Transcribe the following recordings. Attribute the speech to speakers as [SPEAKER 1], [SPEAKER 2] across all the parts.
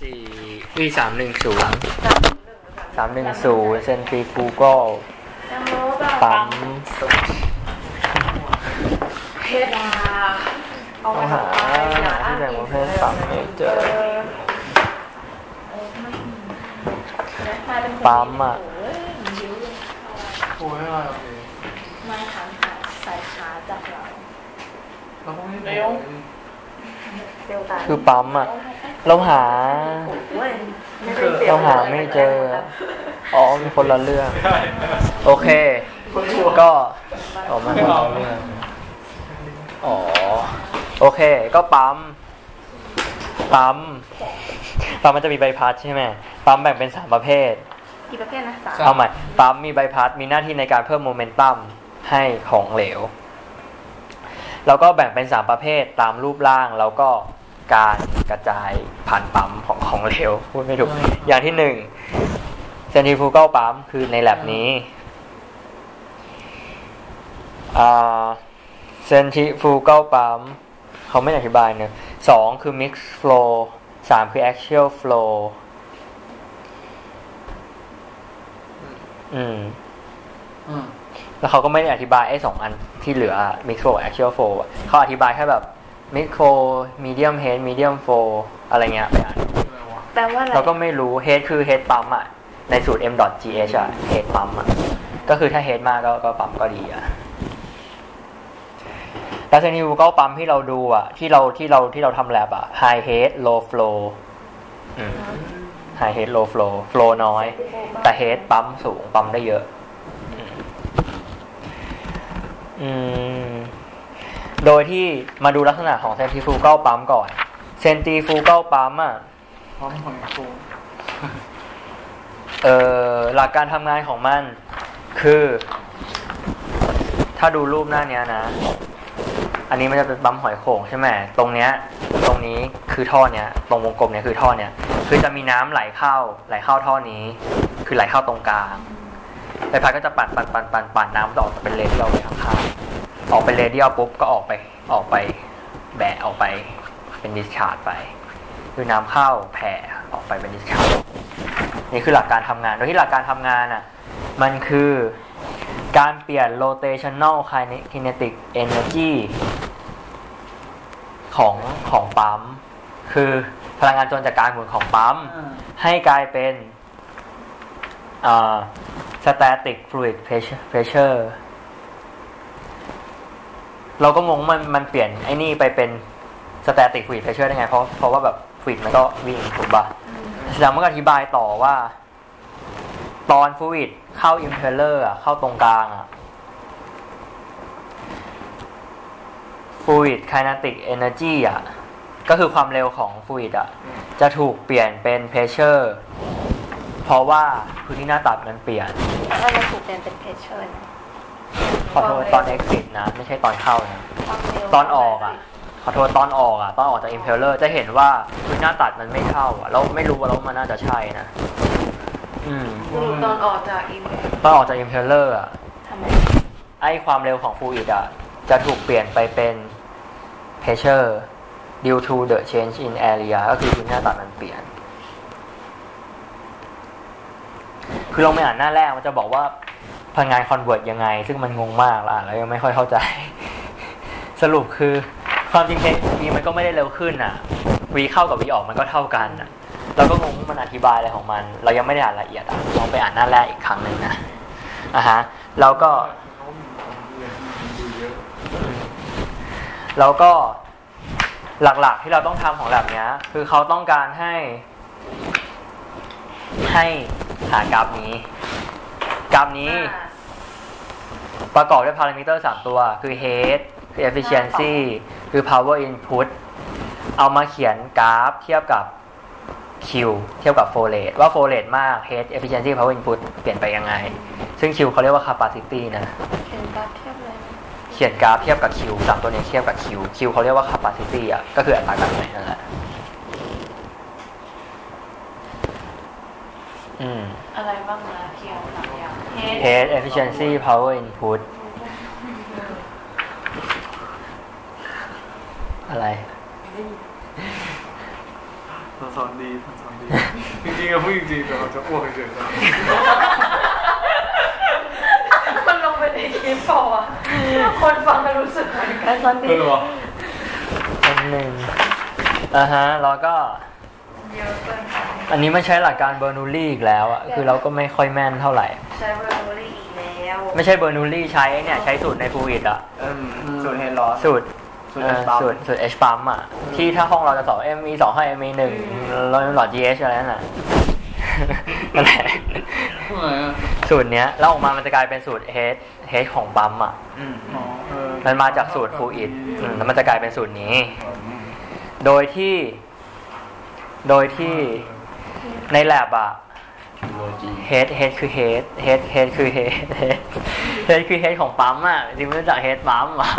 [SPEAKER 1] สี่อีสามหนึ่งศูนย์สามหนึ่งศูนย์เซนตรีฟูกอล
[SPEAKER 2] แตงโมกับ
[SPEAKER 1] ปั๊ม
[SPEAKER 2] เพชรดาเอา
[SPEAKER 1] ต้อง
[SPEAKER 2] มา
[SPEAKER 1] หา
[SPEAKER 2] ทำไมนะ
[SPEAKER 1] ที่แบ่งประเภทปั๊มไม่เจอปั๊มอะ
[SPEAKER 3] โอ้ยอะไรโอเค
[SPEAKER 2] ไม่หันหาสายขาจากเรา
[SPEAKER 3] เราต้องให้เร็ว
[SPEAKER 2] เดียวกัน
[SPEAKER 1] คือปั๊มอะ เราหา
[SPEAKER 2] เว้ย
[SPEAKER 1] เราหาไม่เจอ อ๋อมีคนละเรื่อง โอเค ก็ออกมาคนละเรื่องอ๋อ โอเค ก็ปั๊ม ปั๊ม ปั๊มมันจะมีใบพัดใช่ไหม ปั๊มแบ่งเป็นสามประเภท
[SPEAKER 2] กี่ประเภทนะสาม
[SPEAKER 1] เอาใหม่ ปั๊มมีใบพัด มีหน้าที่ในการเพิ่มโมเมนตัมให้ของเหลว แล้วก็แบ่งเป็นสามประเภทตามรูปร่างแล้วก็ การกระจายผ่านปั๊มของของเหลวพูดไม่ถูก อย่างที่หนึ่งเซนทริฟูกัลปั๊มคือในแลบนี้เซนทริฟูกัลปั๊มเขาไม่อธิบายเนอะสองคือ mix flow สามคือ axial flow อืม
[SPEAKER 3] อืม
[SPEAKER 1] แล้วเขาก็ไม่ได้อธิบายไอ้สองอันที่เหลือ mix flow actual flow อะเขาอธิบายแค่แบบ mix flow medium head medium flow อะไรเงี้ยไปอ่าน
[SPEAKER 3] อะไรวะ
[SPEAKER 2] แปลว่าอะไร
[SPEAKER 1] เราก็ไม่รู้ head คือ head ปั๊มอะในสูตร m gh อะ head ปั๊มอะก็คือถ้า head มากก็ก็ปั๊มก็ดีอะแล้วเซนิวก็ปั๊มที่เราดูอะที่เราที่เราที่เราทำแลบอะ high head low flow อืม high head low flow flow น้อย แต่ head ปั๊มสูงปั๊มได้เยอะ อืม โดยที่มาดูลักษณะของเซนติฟูเกิลปั๊มก่อน เซนติฟูเกิลปั๊มอะ
[SPEAKER 3] พร้อมหอยโขง
[SPEAKER 1] เอ่อหลักการทำงานของมัน คือ ถ้าดูรูปหน้าเนี้ยนะ อันนี้มันจะเป็นปั๊มหอยโข่งใช่ไหมตรงเนี้ย ตรงนี้คือท่อเนี้ย ตรงวงกลมเนี้ยคือท่อเนี้ย คือจะมีน้ำไหลเข้า ไหลเข้าท่อนี้ คือไหลเข้าตรงกลางไฟฟ้าก็จะปั่นปั่นปั่นปั่นปั่นน้ำจะออกเป็นเรเดียลไปข้างๆ ออกเป็นเรเดียลปุ๊บก็ออกไปออกไปแบะออกไปเป็นดิสชาร์ดไปคือน้ำเข้าแผ่ออกไปเป็นดิสชาร์ดนี่คือหลักการทำงาน โดยที่หลักการทำงานอะมันคือการเปลี่ยน rotational kinetic energy ของของปั๊ม คือพลังงานจนจากการหมุนของปั๊ม
[SPEAKER 3] อ่า
[SPEAKER 1] ให้กลายเป็นอ่า static fluid pressure pressure เราก็งงมันมันเปลี่ยนไอ้นี่ไปเป็น static fluid pressure ได้ไง เพราะเพราะว่าแบบ fluid มันก็วิ่งถูกปะแล้วมันก็อธิบายต่อว่า ตอน fluid เข้า impeller อะเข้าตรงกลางอะ fluid kinetic energy อะก็คือความเร็วของ fluid อะจะถูกเปลี่ยนเป็น pressure เพราะว่าพื้นที่หน้าตัดมันเปลี่ยน
[SPEAKER 2] แล้วเราถูกเปลี่ยนเป็นเพชเชอร์
[SPEAKER 1] อโทษตอน exit นะ ไม่ใช่ตอนเข้านะ
[SPEAKER 2] ความเร็ว
[SPEAKER 1] ตอนออกอะ ขอโทษตอนออกอะ ตอนออกจาก impeller จะเห็นว่าพื้นหน้าตัดมันไม่เข้าอะแล้วไม่รู้ว่าแล้วมันน่าจะใช่นะ อืม
[SPEAKER 2] ตอนออกจากอีเมล
[SPEAKER 1] ตอนออกจาก impeller อะ
[SPEAKER 2] ทำไม
[SPEAKER 1] ไอความเร็วของ fluid อะ จะถูกเปลี่ยนไปเป็น pressure due to the change in area ก็คือพื้นหน้าตัดมันเปลี่ยน คือลองไปอ่านหน้าแรกมันจะบอกว่า พลังงานคอนเวิร์ตยังไง ซึ่งมันงงมากละอ่านแล้วยังไม่ค่อยเข้าใจ สรุปคือความจริงเทวีมันก็ไม่ได้เร็วขึ้นอะวีเข้ากับวีออกมันก็เท่ากันอะเราก็งงมันอธิบายอะไรของมัน เรายังไม่ได้อ่านละเอียดอะลองไปอ่านหน้าแรกอีกครั้งหนึ่งนะอะฮะแล้วก็
[SPEAKER 3] เขามีคนเรียนดูเยอะ
[SPEAKER 1] แล้วก็หลักๆที่เราต้องทำของแบบนี้คือเขาต้องการให้ ให้หากราฟนี้ กราฟนี้ ประกอบด้วยพารามิเตอร์3ตัว คือ head คือ efficiency คือ power input เอามาเขียนกราฟเทียบกับ Q เทียบกับ flow rate ว่า flow rate มาก head efficiency power input เปลี่ยนไปยังไง ซึ่ง Q เขาเรียกว่า capacity นะ
[SPEAKER 2] เห็นกราฟเทียบเลย
[SPEAKER 1] เขียนกราฟเทียบกับ Q สามตัวนี้เทียบกับ Q Q เขาเรียกว่า capacity อะ ก็คืออัตราการไหลนั่นแหละ อืม
[SPEAKER 2] อะไรบ้างนะเทียบสามอย่าง
[SPEAKER 1] head efficiency power input อะไร
[SPEAKER 3] สอนสอนดีสอนสอนดี จริงๆอะพูดจริงๆแต่เราจะอ้วกเฉยๆนะ
[SPEAKER 2] มันลงไปในคลิปเปล่าอะคนฟังก็รู้สึกเหมือนกันตอน
[SPEAKER 3] เอ
[SPEAKER 2] นี้
[SPEAKER 3] อวะ
[SPEAKER 1] อันหนึ่งอ่าฮะ แล้วก็
[SPEAKER 2] เยอะเกินไป
[SPEAKER 1] อันนี้ไม่ใช้หลักการเบอร์นูลลี่อีกแล้วอะคือเราก็ไม่ค่อยแม่นเท่าไหร่
[SPEAKER 2] ใช้เบอร์โนลี่อีกแล้ว
[SPEAKER 1] ไม่ใช่เบอร์นูลลี่ใช้เนี่ยใช้สูตรในฟูอิดอะ
[SPEAKER 4] อืมสูตรเฮดลอส
[SPEAKER 1] สูตร
[SPEAKER 4] สูตร
[SPEAKER 1] เอ่อ
[SPEAKER 4] H pump
[SPEAKER 1] สูตรสูตร H pump อะที่ถ้าห้องเราจะสอน M E สองห้า M E หนึ่งเราหลอด G H อะไรนั่นน่ะนั่นแหละ
[SPEAKER 3] พูดอะไรอะ
[SPEAKER 1] สูตรเนี้ยแล้วออกมามันจะกลายเป็นสูตร H H ของปั๊มอะ
[SPEAKER 4] อืม
[SPEAKER 3] อ๋อเออ
[SPEAKER 1] มันมาจากสูตรฟูอิดแล้วมันจะกลายเป็นสูตรนี้ โดยที่ โดยที่ ในแลบอะ
[SPEAKER 4] โลจี
[SPEAKER 1] เฮดเฮดคือเฮดเฮดเฮดคือเฮดเฮดเฮดคือเฮดของปั๊มอะจริงๆไม่รู้จักเฮดปั๊มอะ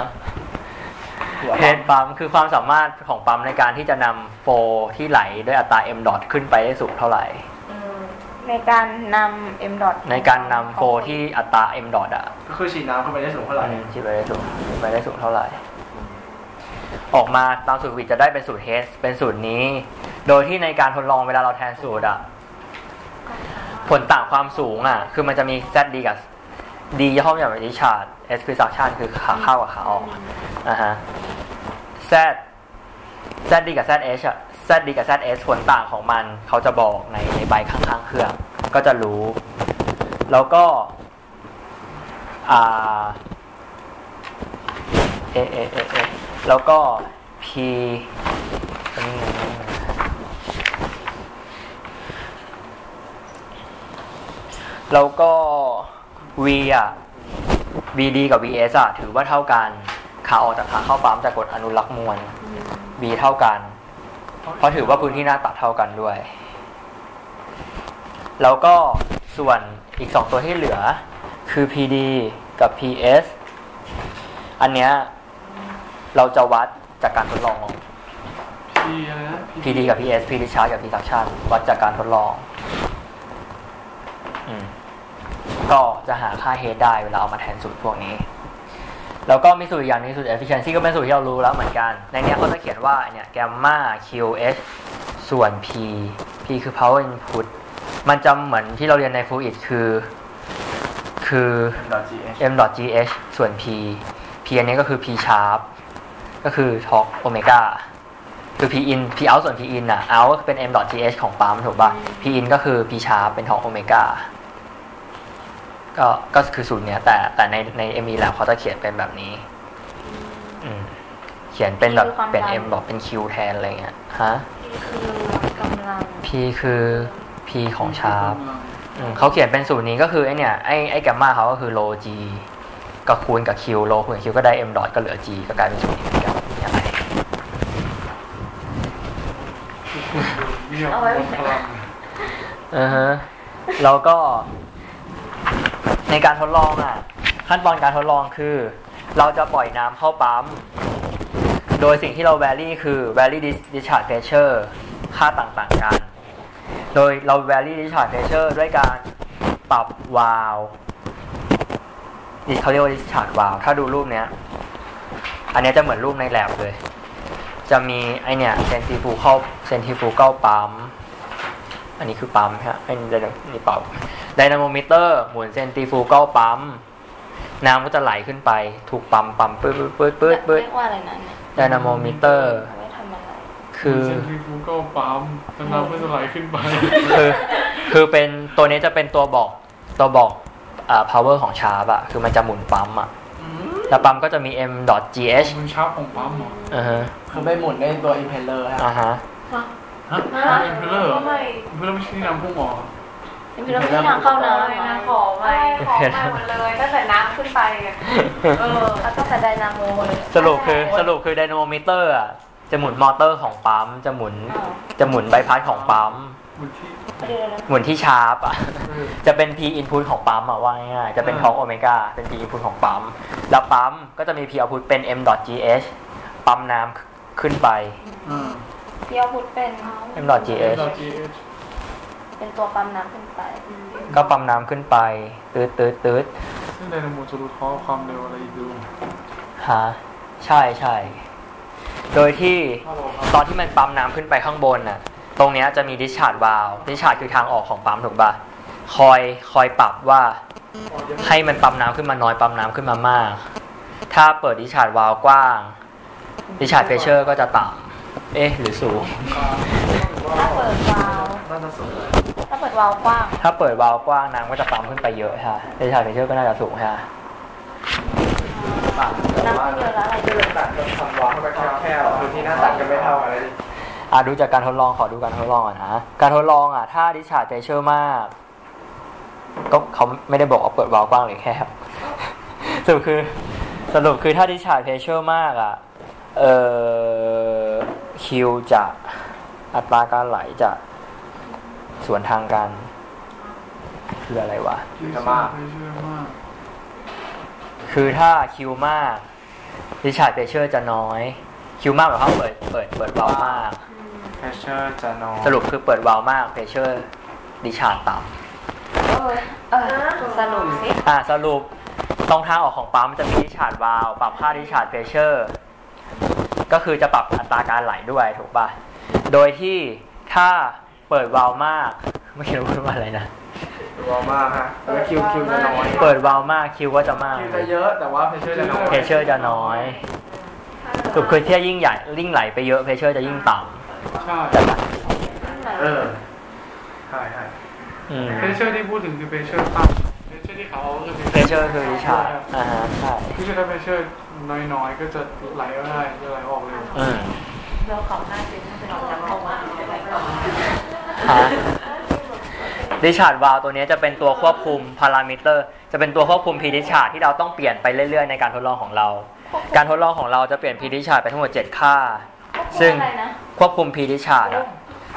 [SPEAKER 4] หัว
[SPEAKER 1] เฮดปั๊มคือความสามารถของปั๊มในการที่จะนำโฟลที่ไหลด้วยอัตรา m ดอทขึ้นไปได้สูงเท่าไหร่
[SPEAKER 2] ในการนำ M ดอท
[SPEAKER 1] ในการนำโฟลที่อัตรา m ดอทอะ
[SPEAKER 4] ก็คือฉีดน้ำเข้าไปได้สูงเท่าไหร่
[SPEAKER 1] ที่ไปได้สูงไปได้สูงเท่าไหร่ ออกมาตามสูตรวิทจะได้เป็นสูตรเฮดเป็นสูตรนี้ โดยที่ในการทดลองเวลาเราแทนสูตรอะผลต่างความสูงอะคือมันจะมี z d กับ d ย่อมาจากดิชาร์ด s คือ suction คือขาเข้ากับขาออกอ่าฮะ z z d กับ z h อะ z d กับ z s ผลต่างของมันเขาจะบอกในในใบข้างๆเครื่อง ก็จะรู้ แล้วก็อ่าเอเอเอเอ แล้วก็ p อันนี้ไงอันนี้ไงแล้วก็ v อะ vd กับ vs อะถือว่าเท่ากันขาออกจากขาเข้าปั๊มจากกฎอนุรักษ์มวล v เท่ากัน เพราะถือว่าพื้นที่หน้าตัดเท่ากันด้วย แล้วก็ส่วนอีกสองตัวที่เหลือคือ pd กับ ps อันเนี้ย เราจะวัดจากการทดลอง
[SPEAKER 3] พีอะไรนะ
[SPEAKER 1] PD กับ PS PD charge กับ P suction วัดจากการทดลองอืมก็จะหาค่า head ได้เวลาเอามาแทนสูตรพวกนี้ แล้วก็มีสูตรอีกอย่างหนึงสูตร efficiency ก็เป็นสูตรที่เรารู้แล้วเหมือนกัน ในเนี้ยเขาจะเขียนว่าเนี่ย gamma QH ส่วน P P คือ power input มันจะเหมือนที่เราเรียนใน fluid คือคือ
[SPEAKER 4] ดอทจีเอช
[SPEAKER 1] m dot gh ส่วน p p อันนี้ก็คือ p sharp ก็คือ torque omega คือ p in p out ส่วน p in อะ out ก็เป็น m dot gh ของปั๊มถูกป่ะ p in ก็คือ p sharp เป็น torque omega ก็ก็คือสูตรเนี้ยแต่แต่ในใน me lab เขาจะเขียนเป็นแบบนี้อืมเขียนเป็นแบบเป็น m บอกเป็น q แทนอะไรเงี้ยฮะ
[SPEAKER 2] คือกำลัง
[SPEAKER 1] p คือ p ของ sharp อืมเขาเขียนเป็นสูตรนี้ก็คือไอเนี่ยไอไอแกมมาเขาก็คือโล g ก็คูณกับ q โลคูณกับ q ก็ได้ m ดอทก็เหลือ g ก็กลายเป็นสูตรนี้เหมือนกันมีอะไร
[SPEAKER 3] เนี่ย
[SPEAKER 2] เอาไว้
[SPEAKER 3] หมดพลัง
[SPEAKER 1] อือฮะแล้วก็ ในการทดลองอะ ขั้นตอนการทดลองคือ เราจะปล่อยน้ำเข้าปั๊ม โดยสิ่งที่เรา vary คือ vary dis- discharge pressure ค่าต่างๆกัน โดยเรา vary discharge pressure ด้วยการปรับวาล์วนี่เขาเรียกว่า discharge valve ถ้าดูรูปเนี้ย อันเนี้ยจะเหมือนรูปในแลบเลย จะมีไอเนี่ยเซนทริฟูเข้าเซนทริฟูเก้าปั๊มอันนี้คือปั๊มฮะเป็นไดนานี่เป่าไดนาโมมิเตอร์หมุนเซนทริฟูเก้าปั๊มน้ำก็จะไหลขึ้นไป ถูกปั๊มปั๊มปื๊ดปื๊ดปื๊ดปื๊ดปื๊ด
[SPEAKER 2] เรียกว่าอะไรนะเนี่ย
[SPEAKER 1] ไดนาโมมิเตอร์
[SPEAKER 2] เอาไว้ทำอะไร
[SPEAKER 1] คือ
[SPEAKER 3] เซนทริฟูก็ปั๊มแล้วน้ำก็จะไหลขึ้นไป
[SPEAKER 1] คือคือเป็นตัวนี้จะเป็นตัวบอกตัวบอกอ่า power ของชาร์ปอะคือมันจะหมุนปั๊มอะ แล้วปั๊มก็จะมี m dot gh
[SPEAKER 3] มันชาร์ปของปั๊มเหรอ
[SPEAKER 1] อ่าฮะ
[SPEAKER 4] คือไปหมุนในตัวอิมเพลเลอร์ฮะ
[SPEAKER 1] อ่าฮะ
[SPEAKER 3] ฮะเป็นเพลเลอร์เหรอ
[SPEAKER 2] ไม่
[SPEAKER 3] เพลเลอร์ไม่ใช่ที่น้ำพุ่งออกเหรอ
[SPEAKER 2] พี่เราไม่ทางเข้าน้ำนะขอไม่ขอไม่หมดเลยตั้งแต่น้ำขึ้นไปอะเออเอาตั้งแต่ไดนาโมเลย
[SPEAKER 1] สรุปคือสรุปคือไดนาโมมิเตอร์อะจะหมุนมอเตอร์ของปั๊มจะหมุน
[SPEAKER 2] อ้าว
[SPEAKER 1] จะหมุนใบพัดของปั๊ม
[SPEAKER 3] บนที่
[SPEAKER 2] เดี๋ยวนะ
[SPEAKER 1] หมุนที่ชาร์ปอะ
[SPEAKER 3] เออ
[SPEAKER 1] จะเป็น P input ของปั๊มอะว่าง่ายๆจะเป็น
[SPEAKER 3] อ่า
[SPEAKER 1] ท้องโอเมก้าเป็น P input ของปั๊ม แล้วปั๊มก็จะมี P output เป็น m dot gh ปั๊มน้ำขึ้นไป
[SPEAKER 3] อ่า
[SPEAKER 2] พี่เอาพุทเป็น
[SPEAKER 1] m dot gh
[SPEAKER 3] ดอทจีเอช
[SPEAKER 2] เป็นตัวปั๊มน้ำขึ้นไป
[SPEAKER 1] ก็ปั๊มน้ำขึ้นไป ตืดตืดตืด
[SPEAKER 3] ซึ่งไดนาโมจะรู้ท้อความเร็วอะไรอีกดู
[SPEAKER 1] ฮะใช่ใช่ โดยที่ตอนที่มันปั๊มน้ำขึ้นไปข้างบนน่ะ ตรงเนี้ยจะมีดิชาร์ดวาลดิชาร์ดคือทางออกของปั๊มถูกปะคอยคอยปรับว่าให้มันปั๊มน้ำขึ้นมาน้อยปั๊มน้ำขึ้นมามาก ถ้าเปิดดิชาร์ดวาลกว้างดิชาร์ดเพรสเชอร์ก็จะต่ำเอ๊ะหรือสูง
[SPEAKER 2] ถ้าเปิดวาล์ว
[SPEAKER 3] น่าจะสูง
[SPEAKER 2] ถ้าเปิดวาล์วกว้าง
[SPEAKER 1] ถ้าเปิดวาลกว้างน้ำก็จะปั๊มขึ้นไปเยอะค่ะดิชาร์ดเพรสเชอร์ก็น่าจะสูงค่ะ
[SPEAKER 4] ต่างแต่
[SPEAKER 2] น้ำ
[SPEAKER 4] ว่า
[SPEAKER 2] ขึ้นเยอะแล้วอะไร
[SPEAKER 4] ที่มันต่างกันทำวางเข้าไปแคบๆคือที่หน้าตัดกันไม่เท่ากันเลย
[SPEAKER 1] อะดูจากการทดลองขอดูการทดลองก่อนนะการทดลองอะ ถ้าดิชาร์ดเพรสเชอร์มาก ก็เขาไม่ได้บอกว่าเปิดวาล์วกว้างหรือแคบสรุปคือสรุปคือถ้าดิชาร์ดเพรสเชอร์มากอะ เอ่อคิวจะอัตราการไหลจะสวนทางกัน คืออะไรวะ
[SPEAKER 3] จะมากไม่เชื่อมาก
[SPEAKER 1] คือถ้าคิวมากดิชาร์ดเพรสเชอร์จะน้อย คิวมากหมายความว่าเปิดเปิดเปิดวาล์วมาก
[SPEAKER 3] เพชเชอร์จะน้อย
[SPEAKER 1] สรุปคือเปิดวาล์วมากเพรสเชอร์ดิชาร์ดต่ำ
[SPEAKER 2] เออเออสรุปสิ
[SPEAKER 1] อ่าสรุปตรงทางออกของปั๊มจะมีดิชาร์ดวาล์วปรับค่าดิชาร์ดเพรสเชอร์ก็คือจะปรับอัตราการไหลด้วยถูกป่ะ โดยที่ถ้าเปิดวาล์วมากไม่รู้พูดว่าอะไรนะ
[SPEAKER 4] ตัวมากฮะแล้วคิวคิวจะน้อย
[SPEAKER 1] เปิดวาล์วมากคิวก็จะมาก
[SPEAKER 4] คิวจะเยอะแต่ว่าเพชเชอร์จะน้อย
[SPEAKER 1] เพรสเชอร์จะน้อยสรุปคือที่ยิ่งใหญ่ยิ่งไหลไปเยอะเพรสเชอร์จะยิ่งต่
[SPEAKER 3] ใช่ำ
[SPEAKER 1] แต่ละ
[SPEAKER 4] เออใช่ใช่
[SPEAKER 1] อืม
[SPEAKER 3] เพชเชอร์ที่พูดถึงคือเพชเชอร์ต่ำเพชเชอร์ที่เขาเอาคือ
[SPEAKER 1] เพรสเชอร์คือดิชาร์ดอ่าฮะใช่
[SPEAKER 3] ที่ถ้าเพชเชอร์น้อยๆก็จะไหลได้จะไหลออกเร็ว
[SPEAKER 1] อืม
[SPEAKER 2] เราขอหน้าจริงเป็นเราจะเข้ามา
[SPEAKER 1] ฮะดิชาร์ดวาลตัวนี้จะเป็นตัวควบคุมพารามิเตอร์ จะเป็นตัวควบคุมพีดิชาร์ดที่เราต้องเปลี่ยนไปเรื่อยๆ ในการทดลองของเรา การทดลองของเราจะเปลี่ยนพีดิชาร์ดไปทั้งหมด 7 ค่า ซึ่ง
[SPEAKER 2] อะไรนะ
[SPEAKER 1] ควบคุมพีดิชาร์ดอะ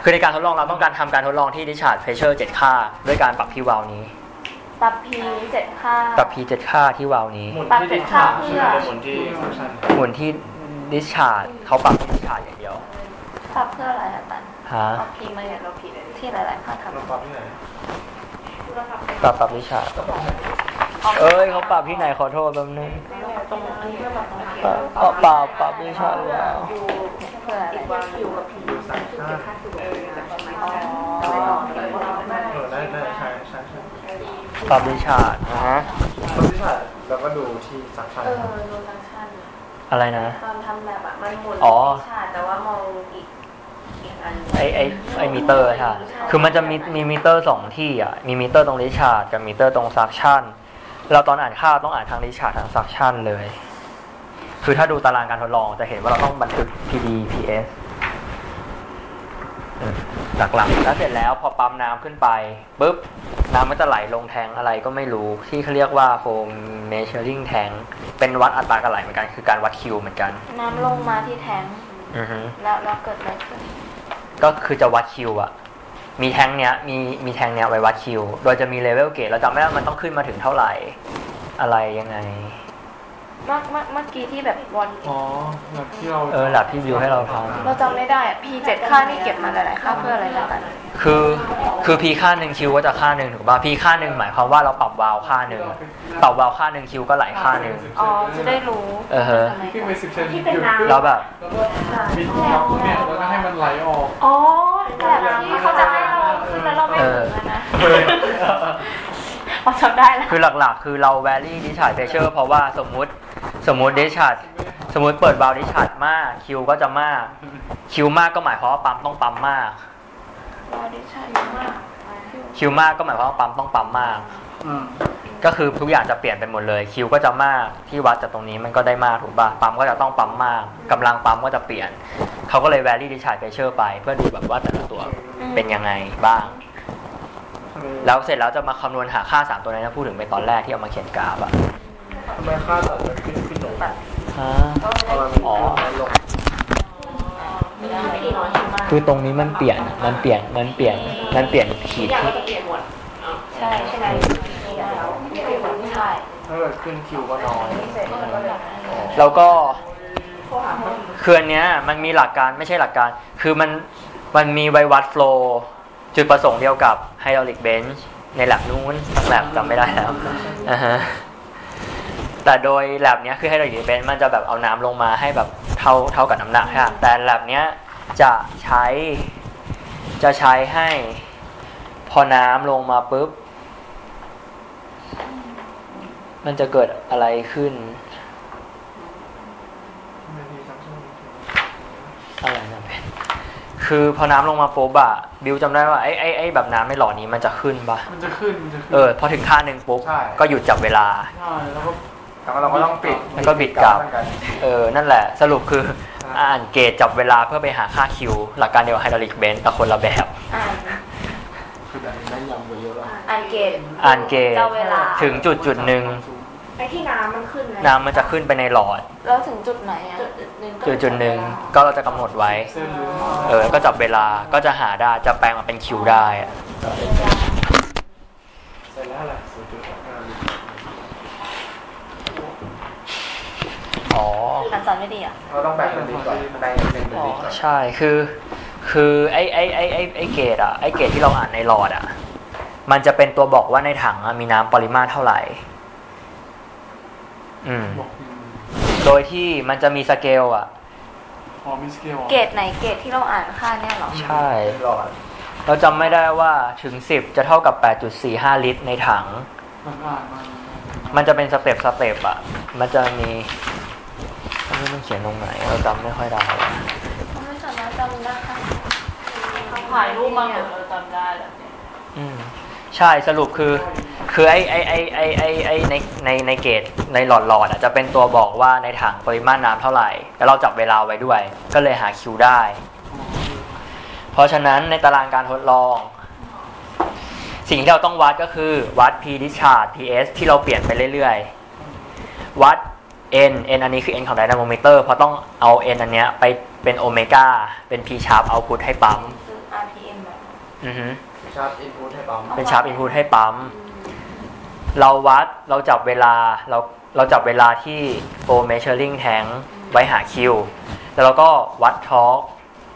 [SPEAKER 1] คือในการทดลองเราต้องการทำการทดลองที่ดิชาร์ดเพรสเชอร์7ค่า ด้วยการปรับที่วาลนี้
[SPEAKER 2] ปรับพีเจ็ดค่า
[SPEAKER 1] ปรับ P 7ค่าที่วาลนี้
[SPEAKER 4] หมุนที่ดิชาร์ดใช่ไหมหมุนที่ซักชั่น
[SPEAKER 1] หมุนที่ดิชาร์ดเขาปรับที่ดิชาร์ดอย่างเดียว
[SPEAKER 2] ปรับเพื่ออะไรอะตัน
[SPEAKER 1] ฮะ
[SPEAKER 2] ปรับพีมาอย่างเราพีที่หลายๆค่าทำ
[SPEAKER 4] เราปรับที่ไหน
[SPEAKER 1] ปรับปรับดิชาร์ด เอ้ยเขาปรับที่ไหนขอโทษแป๊บนึง
[SPEAKER 2] ตรงนี้เพื่อปรับตรงนี้
[SPEAKER 1] ปรับปรับปรับปรับดิชาร์ดวาล
[SPEAKER 2] เพื่ออะไร
[SPEAKER 4] ดูซักชั่น
[SPEAKER 2] อ๋อ
[SPEAKER 4] เออได้ได้ใช่ใช่ใช่
[SPEAKER 1] ปรับดิชาร์ดนะฮะ
[SPEAKER 4] ปรับที่ชาร์ดแล้วก็ดูที่ซักชั่น
[SPEAKER 2] เออดูฟังก์ชัน
[SPEAKER 1] อะไรนะ
[SPEAKER 2] ตอนทำแบบอะมันหมุน
[SPEAKER 1] อ๋อ
[SPEAKER 2] ชาติแต่ว่ามองอีกอีกอัน
[SPEAKER 1] ไอไอไอมิเตอร์ใช่คือมันจะมีมีมิเตอร์สองที่อะ มีมิเตอร์ตรงดิชาร์ดกับมิเตอร์ตรงซักชั่น เราตอนอ่านค่าต้องอ่านทางดิชาร์ดทางซักชั่นเลย คือถ้าดูตารางการทดลองจะเห็นว่าเราต้องบันทึก PD PS อืมหลักๆแล้วเสร็จแล้วพอปั๊มน้ำขึ้นไปปุ๊บน้ำมันจะไหลลงแทงอะไรก็ไม่รู้ ที่เขาเรียกว่าโฟมเมเชอริงแทงเป็นวัดอัตราการไหลเหมือนกัน คือการวัดคิวเหมือนกัน
[SPEAKER 2] น้ำลงมาที่แทงค์
[SPEAKER 1] อือฮึ
[SPEAKER 2] แล้วแล้วเกิดอะไรขึ้น
[SPEAKER 1] ก็คือจะวัดคิวอะ มีแทงเนี้ยมีมีแทงเนี้ยไว้วัดคิว โดยจะมีเลเวลเกจเราจำไม่ได้ว่ามันต้องขึ้นมาถึงเท่าไหร่ อะไรยังไง
[SPEAKER 2] เมื่อเมื่อเมื่อกี้ที่แบบวัน
[SPEAKER 3] อ๋อแบบที่เรา
[SPEAKER 1] เออหลับที่วิวให้เราท
[SPEAKER 2] เราจำไม่ได้อะ P7 ค่านี่เก็บมาหลายๆค่าเพื่ออะไรนะกันำ
[SPEAKER 1] คือคือ P ค่าหนึ่งคิวก็จะค่าหนึ่งถูกป่ะ P ค่าหนึ่งหมายความว่าเราปรับวาล์วค่าหนึ่งปรับวาล์วค่าหนึ่งคิวก็ไหลค่าหนึ่ง
[SPEAKER 2] อ๋อจะได้รู้
[SPEAKER 1] เออฮะ
[SPEAKER 2] ทำไม
[SPEAKER 3] ขึ้นไปสิบเซน
[SPEAKER 2] ที่เป็นน้ำ
[SPEAKER 1] แล้วแบบ
[SPEAKER 3] แล้วก็บิดล็อกเนี่ยแล้วก็ให้มันไหลออก
[SPEAKER 2] อ๋อแบบที่เขา จะให้เราขึ้นแล้วเราไม่ถึงอะนะพอจำได้แล้ว
[SPEAKER 1] คือหลักๆ คือเรา vary discharge pressure เพราะว่าสมมุติสมมุติ discharge สมมุติเปิดวาล์ว discharge มากคิวก็จะมากคิวมากก็หมายความว่าปั๊มต้องปั๊มมาก
[SPEAKER 2] รอดิฉันมาก
[SPEAKER 1] คิวมากก็หมายความว่าปั๊มต้องปั๊มมาก
[SPEAKER 3] อืม
[SPEAKER 1] ก็คือทุกอย่างจะเปลี่ยนไปหมดเลย คิวก็จะมากที่วัดจากตรงนี้มันก็ได้มากถูกป่ะปั๊มก็จะต้องปั๊มมากกำลังปั๊มก็จะเปลี่ยนเขาก็เลย vary discharge pressure ไป เพื่อดูแบบว่าแต่ละตัวเป็นยังไงบ้าง แล้วเสร็จแล้วจะมาคำนวณหาค่าสามตัวนั้นนะพูดถึงไปตอนแรกที่เอามาเขียนกราฟอะ
[SPEAKER 4] ทำไมค่าตัดมันขึ้นขึ้นลง
[SPEAKER 1] ฮะ
[SPEAKER 4] พอเรามี
[SPEAKER 1] อ๋อ
[SPEAKER 4] ลง
[SPEAKER 2] พี่น้อยมาก
[SPEAKER 1] คือตรงนี้มันเปลี่ยนมันเปลี่ยนมันเปลี่ยนมันเปลี่ยนขีดที่
[SPEAKER 2] ใช่ใช่ไหม ใช่
[SPEAKER 4] ถ้าเกิดขึ้นคิวก็น้อย
[SPEAKER 1] แล้วก็คืออันเนี้ยมันมีหลักการไม่ใช่หลักการ คือมันมันมีไววัดโฟล์จุดประสงค์เดียวกับไฮดรอลิกเบนช์ในแลบนู้นสักแลบจำไม่ได้แล้วอ่าฮะแต่โดยแลบเนี้ยคือไฮดรอลิกเบนช์มันจะแบบเอาน้ำลงมาให้แบบเท่าเท่ากับน้ำหนักค่ะแต่แลบเนี้ยจะใช้จะใช้ให้พอน้ำลงมาปุ๊บ มันจะเกิดอะไรขึ้น อะไรนะเพนคือพอน้ำลงมาปุ๊บอะบิวจำได้ว่าไอ้ไอ้ไอ้แบบน้ำในหลอดนี้มันจะขึ้นปะ
[SPEAKER 3] มันจะขึ้น มันจะขึ้น
[SPEAKER 1] เออ พอถึงค่าหนึ่งปุ๊บ
[SPEAKER 4] ใช่
[SPEAKER 1] ก็หยุดจับเวลา
[SPEAKER 3] ใช่ แล้วก็
[SPEAKER 4] แล้วเราก็ต้องปิด
[SPEAKER 1] แล้วก็บิดกลับ
[SPEAKER 4] เหมือนกัน
[SPEAKER 1] เออ นั่นแหละ สรุปคืออ่านเกจจับเวลาเพื่อไปหาค่าคิว หลักการเดียวกับไฮดรอลิกเบนซ์แต่คนละแบบ
[SPEAKER 2] อ่าน
[SPEAKER 3] คือแบบนี้แม่นยำกว่าเยอะแล้ว
[SPEAKER 2] อ่านเกต
[SPEAKER 1] อ่านเกจ
[SPEAKER 2] เจ้าเวลา
[SPEAKER 1] ถึงจุดจุดหนึ่ง
[SPEAKER 2] ไอ้ที่น้ำมันขึ้นเลย
[SPEAKER 1] น้ำมันจะขึ้นไปในหลอด
[SPEAKER 2] แล้วถึงจุดไหนอะจุดหนึ่งก็
[SPEAKER 1] จุดจุดหนึ่งก็เราจะกำหนดไว้
[SPEAKER 3] เส้นหรือ
[SPEAKER 1] เออ ก็จับเวลาก็จะหาได้จะแปลงมาเป็นคิวได้อะ
[SPEAKER 3] เสร็จแล้วอะไรศูนย์จุดห้าลิตร
[SPEAKER 1] อ๋อ
[SPEAKER 2] อ่านสอนไม่ดีอะ
[SPEAKER 4] เราต้องแบ่งเป็นลิตรก่อนแบ่งเป็นลิตร
[SPEAKER 1] อ๋อ
[SPEAKER 4] ก่อน
[SPEAKER 1] ใช่คือ คือไอ้ไอ้ไอ้ไอ้ไอ้เกรดอะไอ้เกรดที่เราอ่านในหลอดอะ มันจะเป็นตัวบอกว่าในถังอะมีน้ำปริมาตรเท่าไหร่ อืม
[SPEAKER 3] บอกอืม
[SPEAKER 1] โดยที่มันจะมีสเกลอะ
[SPEAKER 3] พอมีสเกล
[SPEAKER 2] เกตไหนเกตที่เราอ่านค่าเนี่ยเหรอ
[SPEAKER 1] ใช่
[SPEAKER 4] หลอด
[SPEAKER 1] เราจำไม่ได้ว่าถึง10จะเท่ากับ8.45ลิตรในถัง
[SPEAKER 3] มันอ่านมัน
[SPEAKER 1] มันจะเป็นสเต็ปสเต็ปอะมันจะมีอันนี้มันเขียนตรงไหน เราจำไม่ค่อยได้ว่ะ
[SPEAKER 2] ไม่สามารถจำได้ค่ะ
[SPEAKER 5] ถ่ายรูปมาเหมือนเราจำได้แบบนี้
[SPEAKER 1] อืม ใช่สรุปคือคือไอไอไอไอไอไอในในในเกตในหลอดหลอดอะจะเป็นตัวบอกว่าในถังปริมาตรน้ำเท่าไหร่ แล้วเราจับเวลาไว้ด้วย ก็เลยหาคิวได้ เพราะฉะนั้นในตารางการทดลอง สิ่งที่เราต้องวัดก็คือวัด P discharge PS ที่เราเปลี่ยนไปเรื่อยๆ วัด N N อันนี้คือ N ของ dynamometer เพราะต้องเอา N อันเนี้ยไปเป็นโอเมก้าเป็น P sharp output ให้ปั๊ม
[SPEAKER 2] คือ RPM แบบ
[SPEAKER 1] อือฮึ เป็นชาร์ปอินพุตให้ปั๊ม เราวัดเราจับเวลาเราเราจับเวลาที่ flow measuring tank ไว้หาคิว แล้วเราก็วัดทอร์ก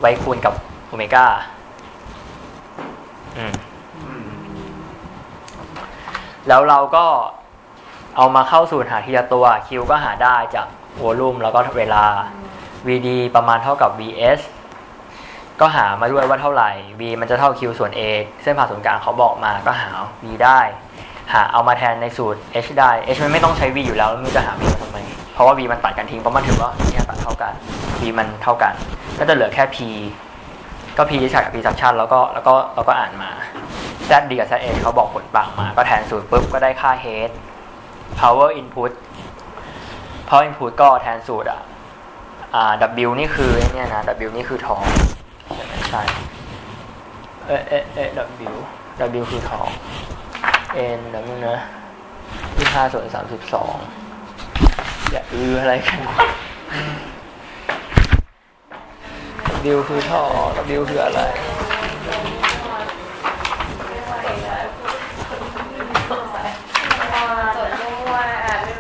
[SPEAKER 1] ไว้คูณกับโอเมก้าแล้วเราก็เอามาเข้าสูตรหาทีละตัว Q ก็หาได้จากวอลุ่มแล้วก็เวลา VD ประมาณเท่ากับ VS ก็หามาด้วยว่าเท่าไหร่ V มันจะเท่า Q ส่วน A เส้นผ่าศูนย์กลางเขาบอกมาก็หา V ได้ หาเอามาแทนในสูตร H ได้ H มันไม่ต้องใช้ V อยู่แล้วแล้วมันจะหา V ทำไมเพราะว่า V มันตัดกันทิ้งเพราะมันถือว่าเนี่ยตัดเท่ากัน V มันเท่ากัน ก็จะเหลือแค่ P ก็ P ฉากกับ P suction แล้วก็แล้วก็แล้วก็อ่านมา Z D กับ Z A เขาบอกผลต่างมา ก็แทนสูตรปุ๊บก็ได้ค่า h power input power input ก็แทนสูตรอะ W นี่คือเนี่ยนะ W นี่คือทอง ช่ไหมใช่เอ๊ะเอ๊ะเอ W W คือทอง N W นะยี่ห้าส่วนสามสิบสองอย่าอืออะไรกัน W คือท่อ W คืออะไร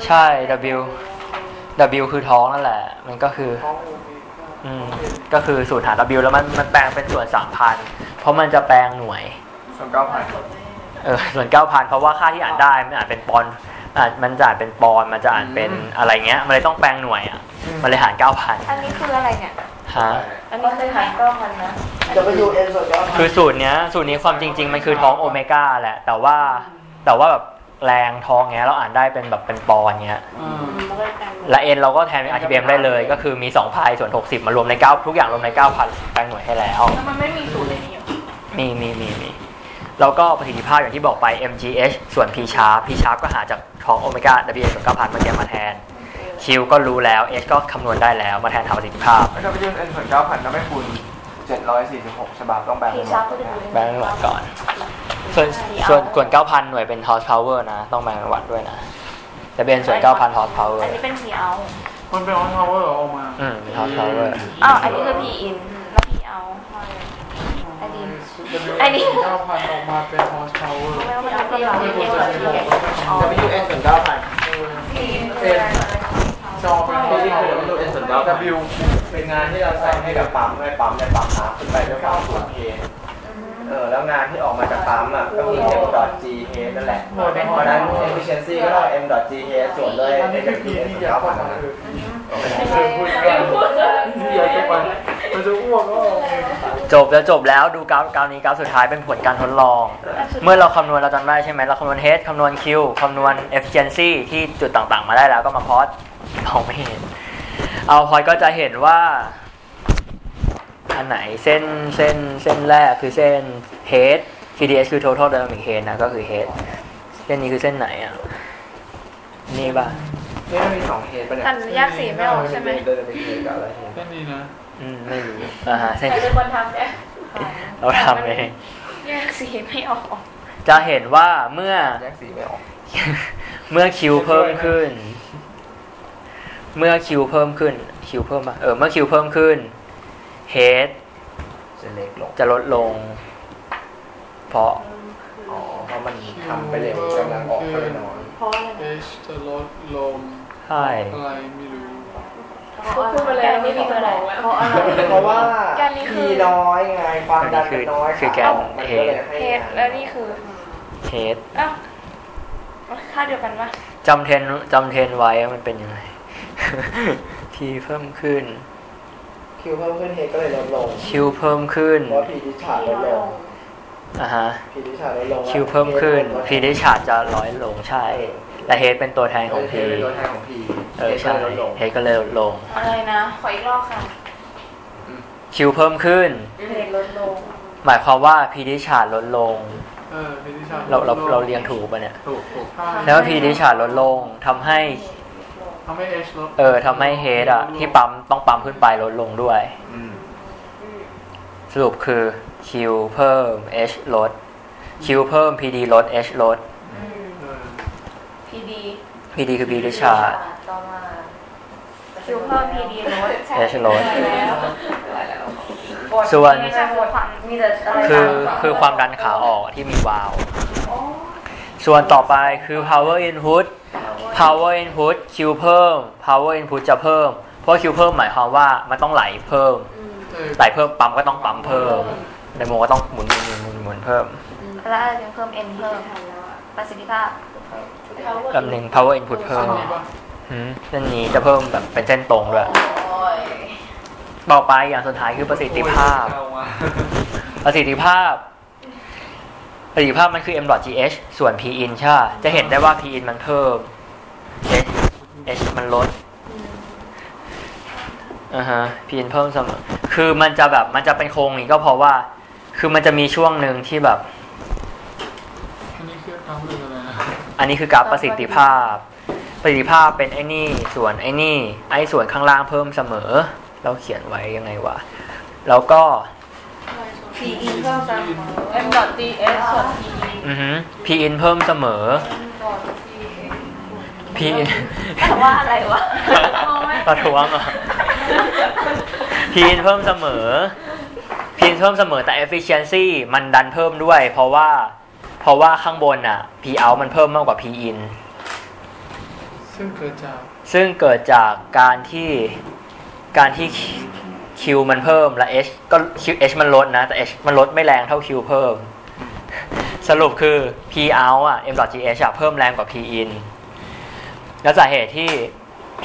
[SPEAKER 1] ใช่ W W คือท้องนั่นแหละ มันก็คือ ก็คือสูตรหา W แล้วมันมันแปลงเป็นส่วนสามพันเพราะมันจะแปลงหน่วย
[SPEAKER 4] ส่วนเก้าพัน
[SPEAKER 1] เออส่วนเก้าพันเพราะว่าค่าที่อ่านได้มันอ่านเป็นปอนด์อ่านมันจะอ่านเป็นปอนด์มันจะอ่านเป็นอะไรเงี้ย มันเลยต้องแปลงหน่วยอะมันเลยหารเก้าพัน
[SPEAKER 2] อันนี้คืออะไรเนี่ย
[SPEAKER 1] ฮะ
[SPEAKER 2] อันนี้คือหารเก้าพันนะ
[SPEAKER 4] จะไปดูเอ็นส่วนเก้าพัน
[SPEAKER 1] คือสูตรเนี้ยสูตรนี้ความจริง ๆ มันคือท้องโอเมก้าแหละ แต่ว่าแต่ว่าแบบ แรงท้องเงี้ยเราอ่านได้เป็นแบบเป็นปอนด์เงี้ย
[SPEAKER 3] อืม
[SPEAKER 2] มันก็เลยกลายเป็น
[SPEAKER 1] และ n เราก็แทนเป็น RTM ได้เลย ก็คือมี 2 พายส่วน 60 มารวมใน 9 ทุกอย่างรวมใน 9,000แปลงหน่วยให้แล้ว
[SPEAKER 5] แล้วมันไม่มีสูตรในนี้เหรอ
[SPEAKER 1] มีมีมีมีแล้วก็ประสิทธิภาพอย่างที่บอกไป mgh ส่วน p sharp p sharp ก็หาจากท้องโอเมก้า w ส่วน9,000มาเก็บมาแทน q ก็รู้แล้ว h ก็คำนวณได้แล้วมาแทนหาประสิทธิภาพ
[SPEAKER 4] ไม่ต้องไปดูเอ็นส่วนเก้าพันแล้วไม่คูณเจ็ดร้อยสี่สิบหกฉบับต้องแบ่ง
[SPEAKER 2] พี
[SPEAKER 4] เป็นหม
[SPEAKER 2] ชาร์
[SPEAKER 4] ด
[SPEAKER 2] ปก็จะดู
[SPEAKER 1] แบงค์วัตต์ก่อน ส่วนส่วนส่วน9,000หน่วยเป็น horsepower นะ ต้องแบงค์วัตต์ด้วยนะจะเป็นส่วน9,000 horsepower
[SPEAKER 2] อันนี้เป็น P out
[SPEAKER 3] มันเป็นออนทาวเวอร์ออกมา
[SPEAKER 1] อืมเป็น horsepower
[SPEAKER 2] อ้าวอันนี้คือ P in แล้ว P out อันนี้อันนี้
[SPEAKER 3] เก้าพันออกมาเป็น horsepower
[SPEAKER 2] ไม่ว่ามันจะเป็นอะไร
[SPEAKER 3] ไม่ควรจะเป็นหก
[SPEAKER 2] อ๋อ
[SPEAKER 4] จะไปดูเอ็นส่วนเก้าพัน
[SPEAKER 3] เอ็นจอเป็น
[SPEAKER 4] ที่คือจะไปดูเอ็นส่วนเก้าพัน
[SPEAKER 3] W
[SPEAKER 4] เป็นงานที่เราใส่ให้กับปั๊มให้ปั๊มได้ปั๊มน้ำขึ้นไปด้วยความสูงเค เออแล้วงานที่ออกมาจากปั๊มอะก็มี m g h นั่นแหละเพราะฉะนั้น efficiency ก็ได้ m g h ส่วนด้วย
[SPEAKER 3] อันนี้คือ
[SPEAKER 4] n
[SPEAKER 3] พี
[SPEAKER 4] ส่วน
[SPEAKER 3] ที่อยาก
[SPEAKER 4] เก้า
[SPEAKER 3] พู
[SPEAKER 4] พั
[SPEAKER 3] ด
[SPEAKER 4] น
[SPEAKER 3] นะ
[SPEAKER 4] นะ
[SPEAKER 3] คือ
[SPEAKER 5] พูดเลย
[SPEAKER 3] พีกียจจะไปมันจะอ้วกก็ออกเอง
[SPEAKER 1] จบแล้วจบแล้วดูกราฟกราฟนี้กราฟสุดท้ายเป็นผลการทดลอง เมื่อเราคำนวณเราจำได้ใช่ไหมเราคำนวณ h คำนวณ q คำนวณ efficiency ที่จุดต่างๆ มาได้แล้วก็มาพอดมองไม่เห็นเอาพอดก็จะเห็นว่า อันไหนเส้นเส้นเส้นแรกคือเส้น head TDS คือ total dynamic head นะก็คือ head เส้นนี้คือเส้นไหนอะ นี่ป่ะ
[SPEAKER 4] นี่มันมีสองเฮดปะเนี่ย
[SPEAKER 2] กันแยกสีไม่ออกใช่ไหม
[SPEAKER 4] เดินไปเฮดกับอะไรเฮด
[SPEAKER 3] แค่นี้นะ
[SPEAKER 1] อืมไม่รู้อ่าฮะเส้น
[SPEAKER 2] ใครเป็นคนทำเนี่ย
[SPEAKER 1] เราทำเอง
[SPEAKER 2] แยกสีไม่ออก
[SPEAKER 1] จะเห็นว่าเมื่อ
[SPEAKER 4] แยกสีไม่ออก
[SPEAKER 1] เมื่อคิวเพิ่มขึ้น เมื่อคิวเพิ่มขึ้น คิวเพิ่มมาเออ เมื่อคิวเพิ่มขึ้น เฮด
[SPEAKER 4] จะเล็กลง
[SPEAKER 1] จะลดลง เพราะ
[SPEAKER 4] อ๋อเพราะมันทำไปเร็วกำลังออกไปน้อย
[SPEAKER 2] เพราะอะไร
[SPEAKER 3] เอชจะลดลง
[SPEAKER 1] ใช่
[SPEAKER 3] อะไรไม่รู้
[SPEAKER 2] พูดไปเลยไม่มีสมองแล้วเพราะอะไร
[SPEAKER 4] เพราะว่า
[SPEAKER 2] แกนนี้คือ
[SPEAKER 4] พีน้อยไงความดันมันน้อย
[SPEAKER 1] คือแกน
[SPEAKER 4] มัน
[SPEAKER 1] เฮ
[SPEAKER 4] ก็เล
[SPEAKER 1] ด
[SPEAKER 4] ยให้
[SPEAKER 2] เฮดแล้วนี่คือ
[SPEAKER 1] เฮด
[SPEAKER 2] อ้าวค่าเดียวกันปะ
[SPEAKER 1] จำเทรนจำเทรนไว้ว่ามันเป็นยังไง ทีเพิ่มขึ้น
[SPEAKER 4] คิวเพิ่มขึ้นเฮดก็เลยลดลง
[SPEAKER 1] คิวเพิ่มขึ้น
[SPEAKER 4] เพราะพีดิชาร์ดลดลง
[SPEAKER 1] อะฮะ
[SPEAKER 4] พีดิชาร์ดลดลง
[SPEAKER 1] คิวเพิ่มขึ้นพีดิชาร์จจะร้อยลงใช่และเฮดเป็นตัวแทนของ
[SPEAKER 4] เฮ
[SPEAKER 1] พี
[SPEAKER 4] ดเป็นตัวแทนของพี
[SPEAKER 1] เออใช่
[SPEAKER 4] ลดลง
[SPEAKER 1] เฮดก็เลยลดลง
[SPEAKER 2] อะไรนะขออีกรอบค่ะ
[SPEAKER 1] คิวเพิ่มขึ้น
[SPEAKER 2] เฮดลดลง
[SPEAKER 1] หมายความว่าพีดิชาร์ลดลง
[SPEAKER 3] เออพิธีชา
[SPEAKER 1] เราเราเราเรียงถูกปะเนี่ย
[SPEAKER 3] ถูกถูก
[SPEAKER 1] แล้วพีดิชาร์ลดลงทำให้
[SPEAKER 3] ทำให้เอชลด
[SPEAKER 1] เออทำให้เฮดอะที่ปั๊มต้องปั๊มขึ้นไปลดลงด้วย
[SPEAKER 4] อืม
[SPEAKER 1] สรุปคือ Q เพิ่ม H ลด Q เพิ่ม PD ลด H ลด
[SPEAKER 3] เออ
[SPEAKER 2] พีดี
[SPEAKER 1] PD คือพีดิชาร์
[SPEAKER 2] ต่อมาคิวเพิ่มพีดีลด
[SPEAKER 1] H ลด
[SPEAKER 2] แล้ว
[SPEAKER 1] ส่วน
[SPEAKER 2] มีแต่บทมีแต่อะไร
[SPEAKER 1] คือคือความดันขาออกที่มีวาล์วส่วนต่อไปคือ power input power input Q เพิ่ม power input จะเพิ่ม เพราะ Q เพิ่มหมายความว่ามันต้องไหลเพิ่ม
[SPEAKER 3] เออ
[SPEAKER 1] ไหลเพิ่มปั๊มก็ต้องปั๊มเพิ่มไดโมก็ต้องหมุนหมุนหมุนหมุนหมุนเพิ่ม
[SPEAKER 2] แล้วอะไรยังเพิ่มเอ็นเพิ่มประสิทธิภาพ
[SPEAKER 1] กับหนึ่ง power input เพิ่ม
[SPEAKER 3] อันนี้ปะ
[SPEAKER 1] หืมเส้นนี้จะเพิ่มแบบเป็นเส้นตรงด้วยต่อไปอย่างสุดท้ายคือประสิทธิภาพ
[SPEAKER 3] เอามา
[SPEAKER 1] ประสิทธิภาพ ประสิทธิภาพมันคือ m gh ส่วน p in ใช่ปะจะเห็นได้ว่า p in มันเพิ่ม h h มันลดอ่าฮะ p in เพิ่มเสมอคือมันจะแบบมันจะเป็นโครงนี้ก็เพราะว่า คือมันจะมีช่วงหนึ่งที่แบบ
[SPEAKER 3] อันนี้คือทำเรื่องอะไรนะ
[SPEAKER 1] อันนี้คือกราฟประสิทธิภาพ ประสิทธิภาพเป็นไอ้นี่ส่วนไอ้นี่ ไอ้ส่วนข้างล่างเพิ่มเสมอ เราเขียนไว้ยังไงวะแล้วก็
[SPEAKER 2] พีอินเพิ่มเสมอ
[SPEAKER 5] เอ็มดอทดีเอสส่วนพี
[SPEAKER 1] อือฮึ p in เพิ่มเสมอ p in
[SPEAKER 2] แต่ว่าอะไรวะ
[SPEAKER 1] ประท้วงเหรอะ p in เพิ่มเสมอ p in เพิ่มเสมอแต่ efficiency มันดันเพิ่มด้วย เพราะว่า เพราะว่าข้างบนอะ p out มันเพิ่มมากกว่า p in
[SPEAKER 3] ซึ่งเกิดจาก
[SPEAKER 1] ซึ่งเกิดจากการที่การที่ Q มันเพิ่มและ H ก็ Q H มันลดนะ แต่ H มันลดไม่แรงเท่า Q เพิ่ม สรุปคือ P out อะ M g H อะเพิ่มแรงกว่า P in แล้วสาเหตุที่ P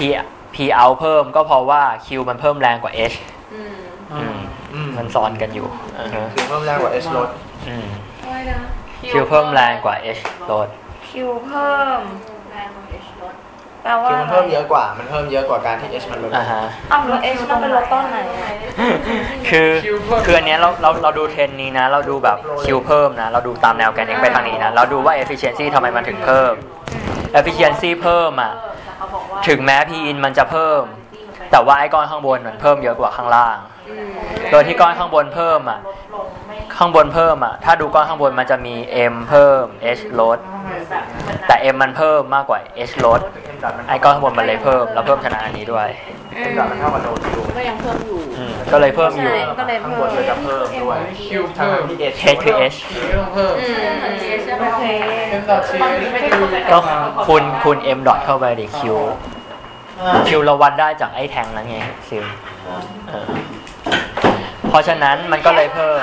[SPEAKER 1] P out เพิ่มก็เพราะว่า Q มันเพิ่มแรงกว่า H
[SPEAKER 2] อืม
[SPEAKER 1] อืม
[SPEAKER 4] อืม
[SPEAKER 1] มันซ้อนกันอยู่อ่าฮะ
[SPEAKER 4] คือเพิ่มแรงกว่า H ลด
[SPEAKER 1] อืม
[SPEAKER 2] อะไรนะ
[SPEAKER 1] Q เพิ่มแรงกว่า H ลด
[SPEAKER 2] คิวเพิ่มแรงของเอชลดแปลว่า
[SPEAKER 4] คือมันเพิ่มเยอะกว่า มันเพิ่มเยอะกว่าการที่ H มันลด
[SPEAKER 1] อ่าฮะ
[SPEAKER 2] อ้าวแล้วเอชต้องเป็นลดต้นไหนอะ
[SPEAKER 1] คือคืออันเนี้ยเราเราเราดูเทรนด์นี้นะ เราดูแบบคิวเพิ่มนะ เราดูตามแนวแกน x ไปทางนี้นะ เราดูว่า efficiency ทำไมมันถึงเพิ่ม efficiency เพิ่มอะ
[SPEAKER 5] แต่เขาบอกว่า
[SPEAKER 1] ถึงแม้ p in มันจะเพิ่ม แต่ว่าไอ้ก้อนข้างบนมันเพิ่มเยอะกว่าข้างล่าง
[SPEAKER 2] อืม
[SPEAKER 1] โดยที่ก้อนข้างบนเพิ่มอะ
[SPEAKER 5] ลดลงไม่
[SPEAKER 1] ข้างบนเพิ่มอะถ้าดูก้อนข้างบนมันจะมี m เพิ่ม h ลด
[SPEAKER 5] แบบเป็น
[SPEAKER 1] แต่ m มันเพิ่มมากกว่า h ลดไอ้ก้อนข้างบนมันเลยเพิ่ม แล้วเพิ่มชนะอันนี้ด้วย
[SPEAKER 2] อืม
[SPEAKER 4] กับมันเท่ากับโนคิว
[SPEAKER 5] ก็ยังเพิ่มอยู่
[SPEAKER 1] อืมก็เลยเพิ่มอยู่
[SPEAKER 2] ใช่ก็เลย
[SPEAKER 4] ข้าง
[SPEAKER 2] เพิ่
[SPEAKER 4] บ
[SPEAKER 2] ม
[SPEAKER 4] นเลยจะเพิ่มด้วย
[SPEAKER 3] อันนี้คิว
[SPEAKER 4] ทั้ง
[SPEAKER 3] เพิ่ม
[SPEAKER 4] ที่ H
[SPEAKER 1] h คือ h
[SPEAKER 3] คิวไม่ต้องเพิ่ม
[SPEAKER 2] อืม
[SPEAKER 5] โอเค
[SPEAKER 3] เอ็มดอททีเอสคือ
[SPEAKER 1] ก็คูณคูณ m ดอทเข้าไปดิ q คิวเราวัดได้จากไอ้แทงนั้นไงซิลเออเพราะฉะนั้นมันก็เลยเพิ่ม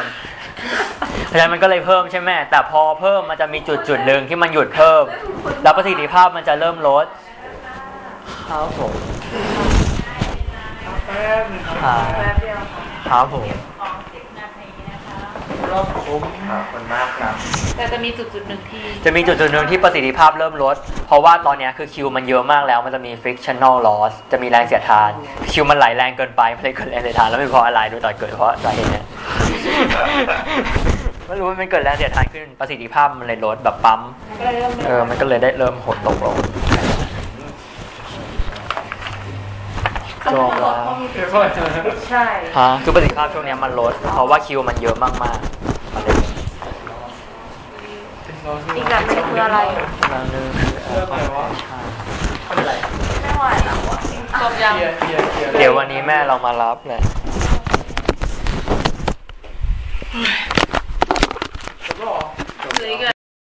[SPEAKER 1] เพราะฉะนั้นมันก็เลยเพิ่มใช่ไหมแต่พอเพิ่มมันจะมีจุดจุดหนึ่งที่มันหยุดเพิ่ม แล้วประสิทธิภาพมันจะเริ่มลดครับผม
[SPEAKER 3] แป๊บนึง ครับ
[SPEAKER 1] อ่า
[SPEAKER 2] แป๊บเดียวค่ะ
[SPEAKER 1] ครับผม
[SPEAKER 5] ของสิบนาทีนะคะ
[SPEAKER 3] รอบผม
[SPEAKER 4] ขอบคุณมากครับ
[SPEAKER 5] แต่จะมีจุดจุดๆหนึ่งที่
[SPEAKER 1] จะมีจุดจุดๆหนึ่งที่ประสิทธิภาพเริ่มลด เพราะว่าตอนเนี้ยคือคิวมันเยอะมากแล้ว มันจะมี frictional loss จะมีแรงเสียดทาน คิวมันไหลแรงเกินไปมันเลยเกิดแรงเสียดทานแล้วไม่เพราะอะไรด้วยแต่เกิดเพราะสาเหตุเนี้ยไม่รู้ว่ามันเกิดแรงเสียดทานขึ้นประสิทธิภาพมันเลยลดแบบปั๊ม
[SPEAKER 2] ก็เลยเริ่ม
[SPEAKER 1] เออมันก็เลยได้เริ่มหดตกลง จบแล้ว
[SPEAKER 3] เดี๋ยวก่อนนะ
[SPEAKER 2] ใช่
[SPEAKER 1] ฮะคือประสิทธิภาพช่วงเนี้ยมันลด เพราะว่าคิวมันเยอะมากๆมันเลย
[SPEAKER 2] อีกแบบหนึงคืออะไร
[SPEAKER 1] แล้วนึงคือ
[SPEAKER 3] เริ่มอะไรวะ
[SPEAKER 2] ไม่ไหวแล้วอะ
[SPEAKER 5] จบยัง
[SPEAKER 3] เคลียร์เคลียร์เคลียร์
[SPEAKER 1] เดี๋ยววันนี้แม่เรามารับแหละ